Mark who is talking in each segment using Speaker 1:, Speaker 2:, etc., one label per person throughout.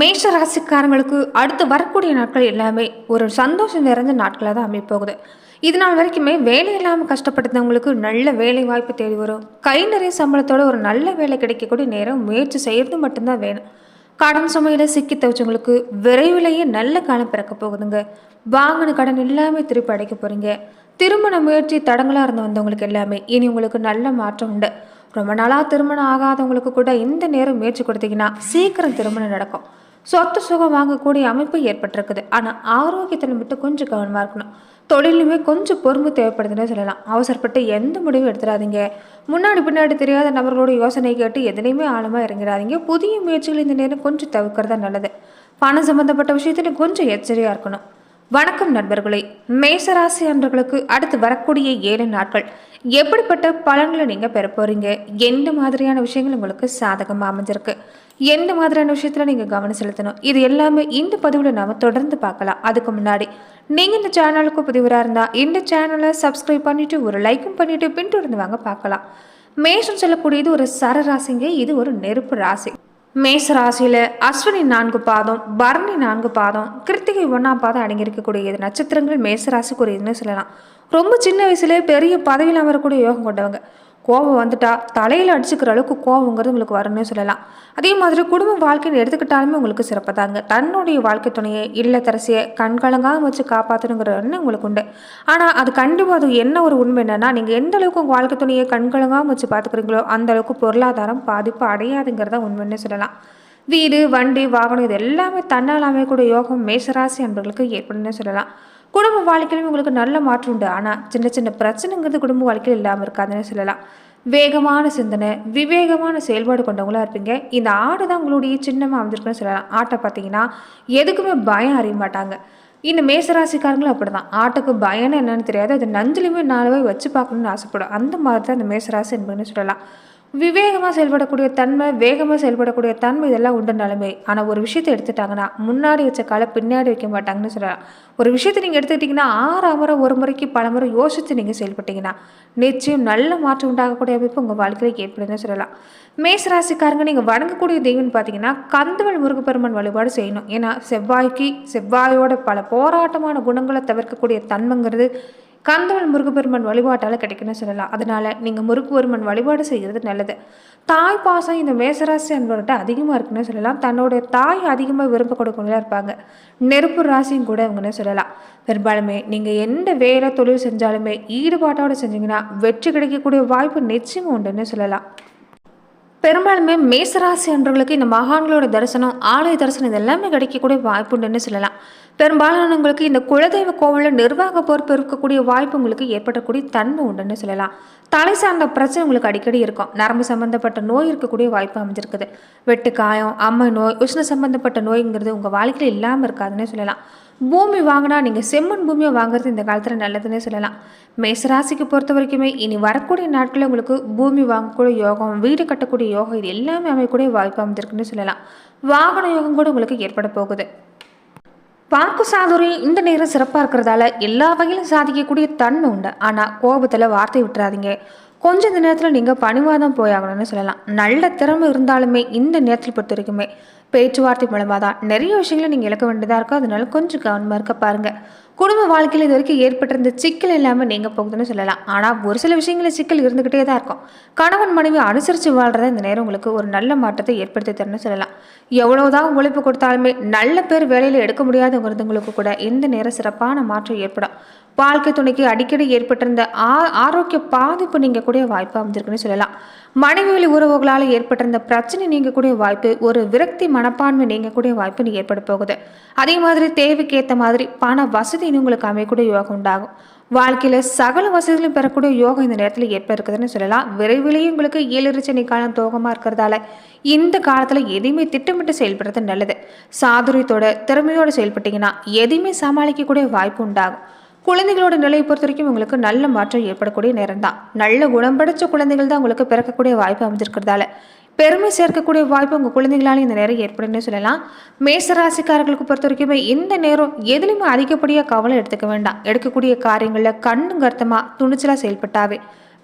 Speaker 1: மேஷ ராசிக்காரங்களுக்கு அடுத்து வரக்கூடிய நாட்கள் எல்லாமே ஒரு சந்தோஷம் நிறைந்த நாட்களாக தான் அமைப்போகுது இது நாள் வரைக்குமே வேலை இல்லாமல் கஷ்டப்படுத்தவங்களுக்கு நல்ல வேலை வாய்ப்பு தேடி வரும் கை நிறைய சம்பளத்தோட ஒரு நல்ல வேலை கிடைக்கக்கூடிய நேரம் முயற்சி செய்கிறது மட்டும்தான் வேணும் கடன் சுமையில் சிக்கி தவிச்சவங்களுக்கு விரைவிலேயே நல்ல காலம் பிறக்க போகுதுங்க வாங்கின கடன் எல்லாமே திருப்பி அடைக்க போகிறீங்க திருமண முயற்சி தடங்களாக இருந்து வந்தவங்களுக்கு எல்லாமே இனி உங்களுக்கு நல்ல மாற்றம் உண்டு ரொம்ப நாளாக திருமணம் ஆகாதவங்களுக்கு கூட இந்த நேரம் முயற்சி கொடுத்தீங்கன்னா சீக்கிரம் திருமணம் நடக்கும் சொத்து சுகம் வாங்கக்கூடிய அமைப்பு ஏற்பட்டிருக்குது ஆனால் ஆரோக்கியத்தில் மட்டும் கொஞ்சம் கவனமாக இருக்கணும் தொழிலுமே கொஞ்சம் பொறுமை தேவைப்படுதுன்னு சொல்லலாம் அவசரப்பட்டு எந்த முடிவும் எடுத்துடாதீங்க முன்னாடி பின்னாடி தெரியாத நபர்களோட யோசனை கேட்டு எதுலையுமே ஆழமாக இறங்கிடாதீங்க புதிய முயற்சிகள் இந்த நேரம் கொஞ்சம் தவிர்க்கிறதா நல்லது பணம் சம்மந்தப்பட்ட விஷயத்துல கொஞ்சம் எச்சரியாக இருக்கணும் வணக்கம் நண்பர்களே மேசராசி அன்றர்களுக்கு அடுத்து வரக்கூடிய ஏழு நாட்கள் எப்படிப்பட்ட பலன்களை நீங்கள் பெற போகிறீங்க எந்த மாதிரியான விஷயங்கள் உங்களுக்கு சாதகமாக அமைஞ்சிருக்கு எந்த மாதிரியான விஷயத்தில் நீங்கள் கவனம் செலுத்தணும் இது எல்லாமே இந்த பதிவில் நாம் தொடர்ந்து பார்க்கலாம் அதுக்கு முன்னாடி நீங்கள் இந்த சேனலுக்கு புதிவராக இருந்தால் இந்த சேனலை சப்ஸ்கிரைப் பண்ணிவிட்டு ஒரு லைக்கும் பண்ணிவிட்டு பின்தொடர்ந்து வாங்க பார்க்கலாம் மேஷம் சொல்லக்கூடியது ஒரு சர ராசிங்க இது ஒரு நெருப்பு ராசி மேஷ ராசியில் அஸ்வினி நான்கு பாதம் பரணி நான்கு பாதம் கிருத்திகை ஒன்றாம் பாதம் அடங்கியிருக்கக்கூடிய நட்சத்திரங்கள் மேச சொல்லலாம் ரொம்ப சின்ன வயசுலேயே பெரிய பதவியில் அமரக்கூடிய யோகம் கொண்டவங்க கோபம் வந்துட்டா தலையில் அடிச்சுக்கிற அளவுக்கு கோபங்கிறது உங்களுக்கு வரணும்னு சொல்லலாம் அதே மாதிரி குடும்ப வாழ்க்கைன்னு எடுத்துக்கிட்டாலுமே உங்களுக்கு சிறப்பு தாங்க தன்னுடைய வாழ்க்கை துணையை இல்லத்தரசியை கண்கலங்காக வச்சு காப்பாற்றணுங்கிற எண்ணம் உங்களுக்கு உண்டு ஆனால் அது கண்டிப்பாக அது என்ன ஒரு உண்மை என்னென்னா நீங்கள் எந்த அளவுக்கு உங்கள் வாழ்க்கை துணையை கண்கலங்காமல் வச்சு பார்த்துக்கிறீங்களோ அந்த அளவுக்கு பொருளாதாரம் பாதிப்பு அடையாதுங்கிறத உண்மைன்னு சொல்லலாம் வீடு வண்டி வாகனம் இது எல்லாமே தன்னாலாமே கூட யோகம் மேசராசி அன்பர்களுக்கு ஏற்படும்னு சொல்லலாம் குடும்ப வாழ்க்கையிலும் உங்களுக்கு நல்ல மாற்றம் உண்டு ஆனால் சின்ன சின்ன பிரச்சனைங்கிறது குடும்ப வாழ்க்கையில் இல்லாமல் இருக்காதுன்னு சொல்லலாம் வேகமான சிந்தனை விவேகமான செயல்பாடு கொண்டவங்களாக இருப்பீங்க இந்த ஆடு தான் உங்களுடைய சின்னமாக அமைஞ்சிருக்குன்னு சொல்லலாம் ஆட்டை பார்த்தீங்கன்னா எதுக்குமே பயம் அறிய மாட்டாங்க இந்த மேசராசிக்காரங்களும் அப்படி தான் ஆட்டுக்கு பயம் என்னென்னு தெரியாது அது நஞ்சிலுமே நாலு வச்சு பார்க்கணுன்னு ஆசைப்படும் அந்த மாதிரி தான் இந்த மேசராசி என்பதுன்னு சொல்லலாம் விவேகமாக செயல்படக்கூடிய தன்மை வேகமாக செயல்படக்கூடிய தன்மை இதெல்லாம் உண்டு நிலைமை ஆனால் ஒரு விஷயத்தை எடுத்துட்டாங்கன்னா முன்னாடி வச்ச காலை பின்னாடி வைக்க மாட்டாங்கன்னு சொல்லலாம் ஒரு விஷயத்தை நீங்கள் எடுத்துக்கிட்டிங்கன்னா ஆறு முறை ஒரு முறைக்கு பல முறை யோசித்து நீங்கள் செயல்பட்டிங்கன்னா நிச்சயம் நல்ல மாற்றம் உண்டாகக்கூடிய அமைப்பு உங்கள் வாழ்க்கையில் ஏற்படுதுன்னு சொல்லலாம் மேசராசிக்காரங்க நீங்கள் வணங்கக்கூடிய தெய்வம்னு பார்த்தீங்கன்னா கந்தவள் முருகப்பெருமன் வழிபாடு செய்யணும் ஏன்னா செவ்வாய்க்கு செவ்வாயோட பல போராட்டமான குணங்களை தவிர்க்கக்கூடிய தன்மைங்கிறது கந்தவன் முருகுபெருமன் வழிபாட்டால் கிடைக்குன்னு சொல்லலாம் அதனால் நீங்கள் முருகப்பெருமன் வழிபாடு செய்கிறது நல்லது தாய் பாசம் இந்த மேசராசி அன்பர்கிட்ட அதிகமாக இருக்குன்னு சொல்லலாம் தன்னுடைய தாய் அதிகமாக விரும்ப கொடுக்கணும்லாம் இருப்பாங்க நெருப்பு ராசியும் கூட இவங்கன்னு சொல்லலாம் பெரும்பாலுமே நீங்கள் எந்த வேலை தொழில் செஞ்சாலுமே ஈடுபாட்டோடு செஞ்சீங்கன்னா வெற்றி கிடைக்கக்கூடிய வாய்ப்பு நிச்சயம் உண்டுன்னு சொல்லலாம் பெரும்பாலுமே மேசராசி அன்றவர்களுக்கு இந்த மகான்களோட தரிசனம் ஆலய தரிசனம் இது எல்லாமே கிடைக்கக்கூடிய வாய்ப்புண்டுன்னு சொல்லலாம் பெரும்பாலானவங்களுக்கு இந்த குலதெய்வ கோவிலில் நிர்வாக பொறுப்பு இருக்கக்கூடிய வாய்ப்பு உங்களுக்கு ஏற்படக்கூடிய தன்மை உண்டுன்னு சொல்லலாம் தலை சார்ந்த பிரச்சனை உங்களுக்கு அடிக்கடி இருக்கும் நரம்பு சம்பந்தப்பட்ட நோய் இருக்கக்கூடிய வாய்ப்பு அமைஞ்சிருக்குது வெட்டுக்காயம் அம்மை நோய் உஷ்ண சம்பந்தப்பட்ட நோய்ங்கிறது உங்கள் வாழ்க்கையில் இல்லாமல் இருக்காதுன்னு சொல்லலாம் பூமி வாங்கினா நீங்கள் செம்மண் பூமியை வாங்குறது இந்த காலத்தில் நல்லதுன்னே சொல்லலாம் மேசராசிக்கு பொறுத்த வரைக்குமே இனி வரக்கூடிய நாட்களில் உங்களுக்கு பூமி வாங்கக்கூடிய யோகம் வீடு கட்டக்கூடிய யோகம் இது எல்லாமே அமையக்கூடிய வாய்ப்பு அமைஞ்சிருக்குன்னு சொல்லலாம் வாகன யோகம் கூட உங்களுக்கு ஏற்பட போகுது வாக்கு சாதுரி இந்த நேரம் சிறப்பாக இருக்கிறதால எல்லா வகையிலும் சாதிக்கக்கூடிய தன்மை உண்டு ஆனால் கோபத்தில் வார்த்தை விட்டுறாதீங்க கொஞ்ச நேரத்தில் நீங்கள் பணிவாதம் போயாகணும்னு சொல்லலாம் நல்ல திறமை இருந்தாலுமே இந்த நேரத்தில் பொறுத்த வரைக்குமே பேச்சுவார்த்தை மூலமாக தான் நிறைய விஷயங்களை நீங்கள் இழக்க வேண்டியதாக இருக்கும் அதனால கொஞ்சம் கவனமாக இருக்க பாருங்கள் குடும்ப வாழ்க்கையில் இது வரைக்கும் ஏற்பட்டிருந்த சிக்கல் இல்லாமல் நீங்கள் போகுதுன்னு சொல்லலாம் ஆனால் ஒரு சில விஷயங்களில் சிக்கல் இருந்துக்கிட்டே தான் இருக்கும் கணவன் மனைவி அனுசரித்து வாழ்கிறத இந்த நேரம் உங்களுக்கு ஒரு நல்ல மாற்றத்தை ஏற்படுத்தி தரணும்னு சொல்லலாம் எவ்வளோதான் உழைப்பு கொடுத்தாலுமே நல்ல பேர் வேலையில் எடுக்க முடியாதவங்கிறதுங்களுக்கு கூட இந்த நேரம் சிறப்பான மாற்றம் ஏற்படும் வாழ்க்கை துணைக்கு அடிக்கடி ஏற்பட்டிருந்த ஆ ஆரோக்கிய பாதிப்பு நீங்கக்கூடிய வாய்ப்பு அமைஞ்சிருக்குன்னு சொல்லலாம் மனைவி வழி உறவுகளால் ஏற்பட்டிருந்த பிரச்சனை நீங்கக்கூடிய வாய்ப்பு ஒரு விரக்தி மனப்பான்மை நீங்கக்கூடிய வாய்ப்பு ஏற்பட போகுது அதே மாதிரி தேவைக்கு ஏற்ற மாதிரி பண வசதி உங்களுக்கு அமையக்கூடிய யோகம் உண்டாகும் வாழ்க்கையில் சகல வசதிகளும் பெறக்கூடிய யோகம் இந்த நேரத்தில் எப்போ இருக்குதுன்னு சொல்லலாம் விரைவிலேயே உங்களுக்கு ஏழரிச்சனை காலம் தோகமாக இருக்கிறதால இந்த காலத்தில் எதையுமே திட்டமிட்டு செயல்படுறது நல்லது சாதுரியத்தோட திறமையோடு செயல்பட்டிங்கன்னா எதையுமே சமாளிக்கக்கூடிய வாய்ப்பு உண்டாகும் குழந்தைகளோட நிலையை பொறுத்த வரைக்கும் உங்களுக்கு நல்ல மாற்றம் ஏற்படக்கூடிய நேரம் தான் நல்ல குணம் படைச்ச குழந்தைகள் தான் உங்களுக்கு பிறக்கக்கூடிய வாய்ப்பு அமைஞ்சிருக்கிறதால பெருமை சேர்க்கக்கூடிய வாய்ப்பு உங்கள் குழந்தைங்களால இந்த நேரம் ஏற்படுன்னு சொல்லலாம் மேசராசிக்காரர்களுக்கு பொறுத்த வரைக்குமே இந்த நேரம் எதுலையுமே அதிகப்படியாக கவலை எடுத்துக்க வேண்டாம் எடுக்கக்கூடிய காரியங்களில் கண்ணுங்கர்த்தமாக துணிச்சலாக செயல்பட்டாவே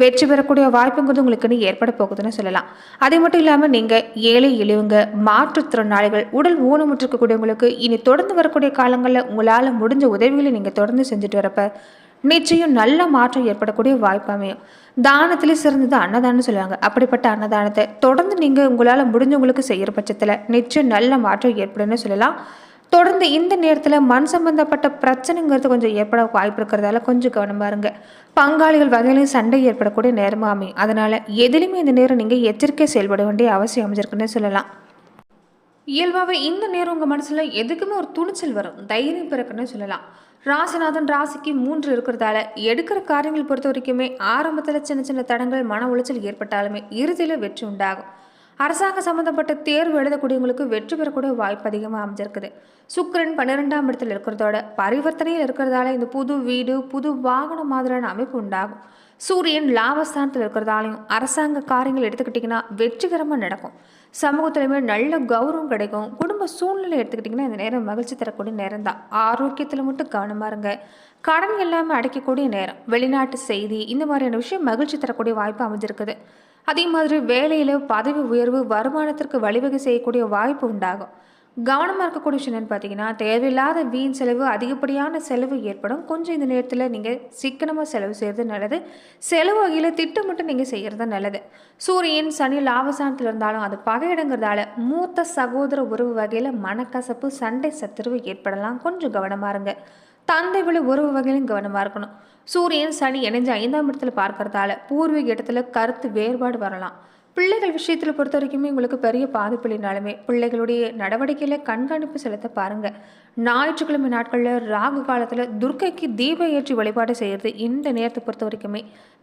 Speaker 1: வெற்றி பெறக்கூடிய வாய்ப்புங்கிறது உங்களுக்குன்னு ஏற்பட போகுதுன்னு சொல்லலாம் அது மட்டும் இல்லாமல் நீங்கள் ஏழை எளியவங்க மாற்றுத்திறனாளிகள் உடல் ஊனமுற்றிருக்கக்கூடியவங்களுக்கு இனி தொடர்ந்து வரக்கூடிய காலங்களில் உங்களால் முடிஞ்ச உதவிகளை நீங்கள் தொடர்ந்து செஞ்சுட்டு வரப்ப நிச்சயம் நல்ல மாற்றம் ஏற்படக்கூடிய வாய்ப்பு அமையும் தானத்திலே சிறந்தது அன்னதானம் சொல்லுவாங்க அப்படிப்பட்ட அன்னதானத்தை தொடர்ந்து நீங்கள் உங்களால் முடிஞ்சவங்களுக்கு செய்கிற பட்சத்தில் நிச்சயம் நல்ல மாற்றம் ஏற்படும்னு சொல்லலாம் தொடர்ந்து இந்த நேரத்தில் மண் சம்பந்தப்பட்ட பிரச்சனைங்கிறது கொஞ்சம் ஏற்பட வாய்ப்பு இருக்கிறதால கொஞ்சம் கவனமாக இருங்க பங்காளிகள் வகையிலையும் சண்டை ஏற்படக்கூடிய நேரமாக அமையும் அதனால் எதிலுமே இந்த நேரம் நீங்கள் எச்சரிக்கை செயல்பட வேண்டிய அவசியம் அமைஞ்சிருக்குன்னு சொல்லலாம் இயல்பாகவே இந்த நேரம் உங்கள் மனசில் எதுக்குமே ஒரு துணிச்சல் வரும் தைரியம் பிறக்குன்னு சொல்லலாம் ராசிநாதன் ராசிக்கு மூன்று இருக்கிறதால எடுக்கிற காரியங்கள் பொறுத்த வரைக்குமே ஆரம்பத்தில் சின்ன சின்ன தடங்கள் மன உளைச்சல் ஏற்பட்டாலுமே இறுதியில் வெற்றி உண்டாகும் அரசாங்க சம்மந்தப்பட்ட தேர்வு எழுதக்கூடியவங்களுக்கு வெற்றி பெறக்கூடிய வாய்ப்பு அதிகமாக அமைஞ்சிருக்குது சுக்கரன் பன்னிரெண்டாம் இடத்தில் இருக்கிறதோட பரிவர்த்தனையில் இருக்கிறதால இந்த புது வீடு புது வாகனம் மாதிரியான அமைப்பு உண்டாகும் சூரியன் லாபஸ்தானத்தில் இருக்கிறதாலையும் அரசாங்க காரியங்கள் எடுத்துக்கிட்டிங்கன்னா வெற்றிகரமாக நடக்கும் சமூகத்திலுமே நல்ல கௌரவம் கிடைக்கும் குடும்ப சூழ்நிலை எடுத்துக்கிட்டிங்கன்னா இந்த நேரம் மகிழ்ச்சி தரக்கூடிய நேரம் தான் ஆரோக்கியத்தில் மட்டும் கவனமாக இருங்க கடன் எல்லாமே அடைக்கக்கூடிய நேரம் வெளிநாட்டு செய்தி இந்த மாதிரியான விஷயம் மகிழ்ச்சி தரக்கூடிய வாய்ப்பு அமைஞ்சிருக்குது அதே மாதிரி வேலையில் பதவி உயர்வு வருமானத்திற்கு வழிவகை செய்யக்கூடிய வாய்ப்பு உண்டாகும் கவனமாக இருக்கக்கூடிய விஷயம் பார்த்தீங்கன்னா தேவையில்லாத வீண் செலவு அதிகப்படியான செலவு ஏற்படும் கொஞ்சம் இந்த நேரத்தில் நீங்கள் சிக்கனமாக செலவு செய்கிறது நல்லது செலவு வகையில் திட்டமிட்டு நீங்கள் செய்கிறது நல்லது சூரியன் சனி லாபசானத்தில் இருந்தாலும் அது பகையிடங்கிறதால மூத்த சகோதர உறவு வகையில் மனக்கசப்பு சண்டை சத்துருவு ஏற்படலாம் கொஞ்சம் கவனமாக இருங்க தந்தை வழி உறவு வகையிலும் கவனமாக இருக்கணும் சூரியன் சனி இணைஞ்சு ஐந்தாம் இடத்துல பார்க்கறதால பூர்வீக இடத்துல கருத்து வேறுபாடு வரலாம் பிள்ளைகள் விஷயத்தில் பொறுத்த வரைக்குமே உங்களுக்கு பெரிய பாதிப்பு இல்லைனாலுமே பிள்ளைகளுடைய நடவடிக்கையில் கண்காணிப்பு செலுத்த பாருங்கள் ஞாயிற்றுக்கிழமை நாட்களில் ராகு காலத்தில் துர்க்கைக்கு தீப ஏற்றி வழிபாடு செய்கிறது இந்த நேரத்தை பொறுத்த வரைக்குமே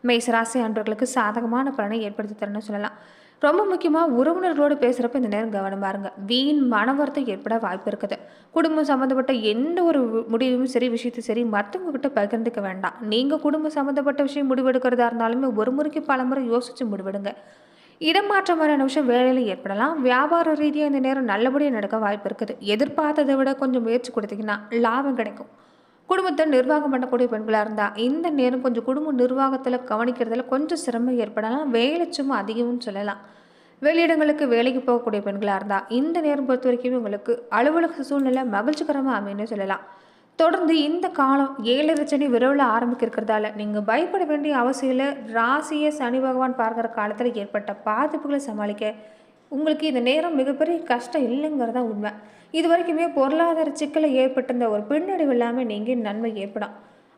Speaker 1: மேசராசி அன்றர்களுக்கு சாதகமான பலனை ஏற்படுத்தி தரணும்னு சொல்லலாம் ரொம்ப முக்கியமாக உறவினர்களோடு பேசுகிறப்ப இந்த நேரம் கவனமாக இருங்க வீண் மனவர்த்தம் ஏற்பட வாய்ப்பு இருக்குது குடும்பம் சம்மந்தப்பட்ட எந்த ஒரு முடிவும் சரி விஷயத்தையும் சரி மற்றவங்க கிட்ட பகிர்ந்துக்க வேண்டாம் நீங்கள் குடும்பம் சம்மந்தப்பட்ட விஷயம் முடிவெடுக்கிறதா இருந்தாலுமே ஒரு முறைக்கு பல முறை யோசித்து முடிவெடுங்க இடமாற்றம் வர நிமிஷம் வேலையில் ஏற்படலாம் வியாபார ரீதியாக இந்த நேரம் நல்லபடியாக நடக்க வாய்ப்பு இருக்குது எதிர்பார்த்ததை விட கொஞ்சம் முயற்சி கொடுத்தீங்கன்னா லாபம் கிடைக்கும் குடும்பத்தை நிர்வாகம் பண்ணக்கூடிய பெண்களாக இருந்தால் இந்த நேரம் கொஞ்சம் குடும்ப நிர்வாகத்தில் கவனிக்கிறதுல கொஞ்சம் சிரமம் ஏற்படலாம் வேலை சும்மா அதிகம்னு சொல்லலாம் வெளியிடங்களுக்கு வேலைக்கு போகக்கூடிய பெண்களாக இருந்தால் இந்த நேரம் பொறுத்த வரைக்கும் உங்களுக்கு அலுவலக சூழ்நிலை மகிழ்ச்சிகரமாக அமைன்னு சொல்லலாம் தொடர்ந்து இந்த காலம் ஏழரை சனி விரைவில் ஆரம்பிக்கிறதால நீங்கள் பயப்பட வேண்டிய அவசியம் ராசியை சனி பகவான் பார்க்குற காலத்தில் ஏற்பட்ட பாதிப்புகளை சமாளிக்க உங்களுக்கு இந்த நேரம் மிகப்பெரிய கஷ்டம் இல்லைங்கிறதா உண்மை இது வரைக்குமே பொருளாதார சிக்கலை ஏற்பட்டிருந்த ஒரு பின்னடைவு இல்லாமல் நீங்கள் நன்மை ஏற்படும்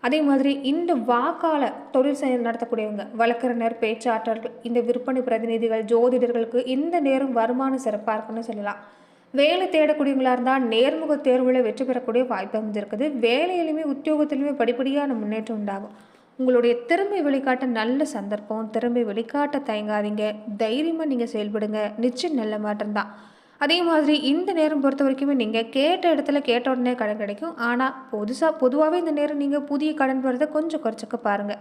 Speaker 1: அதே மாதிரி இந்த வாக்கால தொழில் செயல் நடத்தக்கூடியவங்க வழக்கறிஞர் பேச்சாற்றர்கள் இந்த விற்பனை பிரதிநிதிகள் ஜோதிடர்களுக்கு இந்த நேரம் வருமானம் சிறப்பாக இருக்குன்னு சொல்லலாம் வேலை தேடக்கூடியவங்களாக இருந்தால் நேர்முக தேர்வில் வெற்றி பெறக்கூடிய வாய்ப்பு அமைஞ்சிருக்குது வேலையிலுமே உத்தியோகத்திலுமே படிப்படியாக முன்னேற்றம் உண்டாகும் உங்களுடைய திறமை வெளிக்காட்ட நல்ல சந்தர்ப்பம் திறமை வெளிக்காட்ட தயங்காதீங்க தைரியமாக நீங்கள் செயல்படுங்க நிச்சயம் நல்ல மாற்றம்தான் அதே மாதிரி இந்த நேரம் பொறுத்த வரைக்குமே நீங்கள் கேட்ட இடத்துல கேட்ட உடனே கடன் கிடைக்கும் ஆனால் புதுசாக பொதுவாகவே இந்த நேரம் நீங்கள் புதிய கடன் வரதை கொஞ்சம் குறைச்சிக்க பாருங்கள்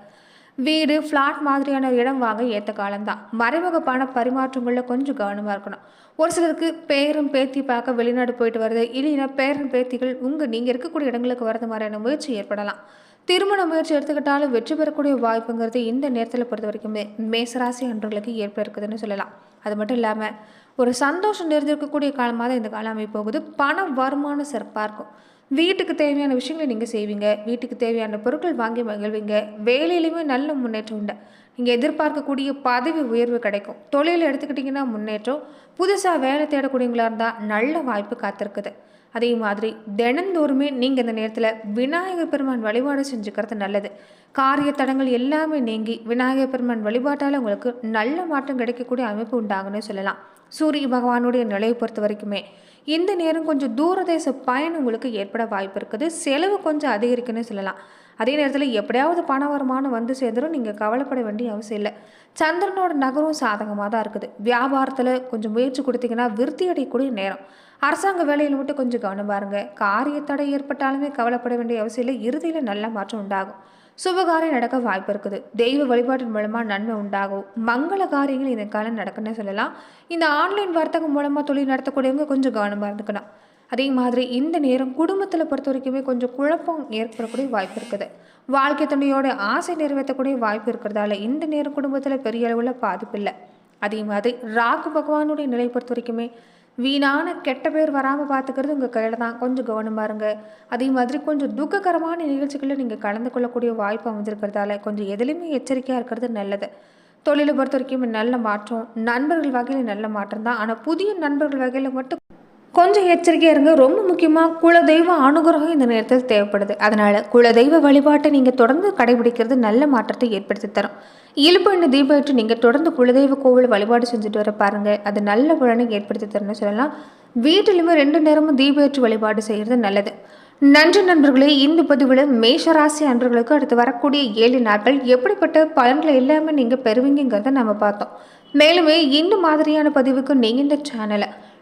Speaker 1: வீடு ஃப்ளாட் மாதிரியான இடம் வாங்க ஏற்ற காலம்தான் மறைமுக பண பரிமாற்றங்களில் கொஞ்சம் கவனமாக இருக்கணும் ஒரு சிலருக்கு பேரும் பேத்தி பார்க்க வெளிநாடு போயிட்டு வருது இல்லைன்னா பேரும் பேத்திகள் உங்கள் நீங்கள் இருக்கக்கூடிய இடங்களுக்கு வரது மாதிரியான முயற்சி ஏற்படலாம் திருமண முயற்சி எடுத்துக்கிட்டாலும் வெற்றி பெறக்கூடிய வாய்ப்புங்கிறது இந்த நேரத்தில் பொறுத்த வரைக்குமே மேசராசி அன்றர்களுக்கு ஏற்பட இருக்குதுன்னு சொல்லலாம் அது மட்டும் இல்லாமல் ஒரு சந்தோஷம் நிறைந்திருக்கக்கூடிய காலமாக தான் இந்த காலம் போகுது பணம் வருமானம் சிறப்பாக இருக்கும் வீட்டுக்கு தேவையான விஷயங்களை நீங்கள் செய்வீங்க வீட்டுக்கு தேவையான பொருட்கள் வாங்கி மகிழ்வீங்க வேலையிலையுமே நல்ல முன்னேற்றம் உண்டு நீங்கள் எதிர்பார்க்கக்கூடிய பதவி உயர்வு கிடைக்கும் தொழில் எடுத்துக்கிட்டிங்கன்னா முன்னேற்றம் புதுசாக வேலை தேடக்கூடியவங்களாக இருந்தால் நல்ல வாய்ப்பு காத்திருக்குது அதே மாதிரி தினந்தோறுமே நீங்கள் இந்த நேரத்தில் விநாயகர் பெருமான் வழிபாடு செஞ்சுக்கிறது நல்லது காரிய தடங்கள் எல்லாமே நீங்கி விநாயகர் பெருமான் வழிபாட்டால் உங்களுக்கு நல்ல மாற்றம் கிடைக்கக்கூடிய அமைப்பு உண்டாகுன்னு சொல்லலாம் சூரிய பகவானுடைய நிலையை பொறுத்த வரைக்குமே இந்த நேரம் கொஞ்சம் தூரதேச பயணம் உங்களுக்கு ஏற்பட வாய்ப்பு இருக்குது செலவு கொஞ்சம் அதிகரிக்குன்னு சொல்லலாம் அதே நேரத்தில் எப்படியாவது பண வருமானம் வந்து சேர்ந்துடும் நீங்கள் கவலைப்பட வேண்டிய அவசியம் இல்லை சந்திரனோட நகரும் சாதகமாக தான் இருக்குது வியாபாரத்தில் கொஞ்சம் முயற்சி கொடுத்தீங்கன்னா விருத்தி அடையக்கூடிய நேரம் அரசாங்க வேலையில் மட்டும் கொஞ்சம் கவனம் பாருங்க காரிய தடை ஏற்பட்டாலுமே கவலைப்பட வேண்டிய அவசியம் இல்லை இறுதியில் நல்ல மாற்றம் உண்டாகும் சுபகாரியம் நடக்க வாய்ப்பு இருக்குது தெய்வ வழிபாட்டின் மூலமாக நன்மை உண்டாகும் மங்கள காரியங்கள் இந்த காலம் நடக்குன்னு சொல்லலாம் இந்த ஆன்லைன் வர்த்தகம் மூலமாக தொழில் நடத்தக்கூடியவங்க கொஞ்சம் கவனமாக இருந்துக்கணும் அதே மாதிரி இந்த நேரம் குடும்பத்தில் பொறுத்த வரைக்குமே கொஞ்சம் குழப்பம் ஏற்படக்கூடிய வாய்ப்பு இருக்குது வாழ்க்கை துணையோட ஆசை நிறைவேற்றக்கூடிய வாய்ப்பு இருக்கிறதால இந்த நேரம் குடும்பத்தில் பெரிய அளவில் பாதிப்பு இல்லை அதே மாதிரி ராகு பகவானுடைய நிலை பொறுத்த வரைக்குமே வீணான கெட்ட பேர் வராமல் பார்த்துக்கிறது உங்கள் கையில் தான் கொஞ்சம் கவனமாக இருங்க அதே மாதிரி கொஞ்சம் துக்ககரமான நிகழ்ச்சிகளில் நீங்கள் கலந்து கொள்ளக்கூடிய வாய்ப்பு அமைஞ்சிருக்கிறதால கொஞ்சம் எதுலேயுமே எச்சரிக்கையாக இருக்கிறது நல்லது தொழிலை பொறுத்த வரைக்கும் நல்ல மாற்றம் நண்பர்கள் வகையில் நல்ல மாற்றம் தான் ஆனால் புதிய நண்பர்கள் வகையில் மட்டும் கொஞ்சம் எச்சரிக்கையாக இருங்க ரொம்ப முக்கியமாக குலதெய்வ அனுகிரகம் இந்த நேரத்தில் தேவைப்படுது அதனால் குலதெய்வ வழிபாட்டை நீங்கள் தொடர்ந்து கடைபிடிக்கிறது நல்ல மாற்றத்தை ஏற்படுத்தி தரும் இழுப்பண்ணு தீபத்து நீங்கள் தொடர்ந்து குலதெய்வ கோவில் வழிபாடு செஞ்சுட்டு வர பாருங்கள் அது நல்ல பலனை ஏற்படுத்தி தரணும்னு சொல்லலாம் வீட்டிலுமே ரெண்டு நேரமும் தீபேற்று வழிபாடு செய்கிறது நல்லது நன்றி நண்பர்களே இந்த பதிவில் மேஷராசி அன்பர்களுக்கு அடுத்து வரக்கூடிய ஏழு நாட்கள் எப்படிப்பட்ட பலன்களை எல்லாமே நீங்கள் பெறுவீங்கிறத நம்ம பார்த்தோம் மேலுமே இந்த மாதிரியான பதிவுக்கு நீங்கள் இந்த சேனலை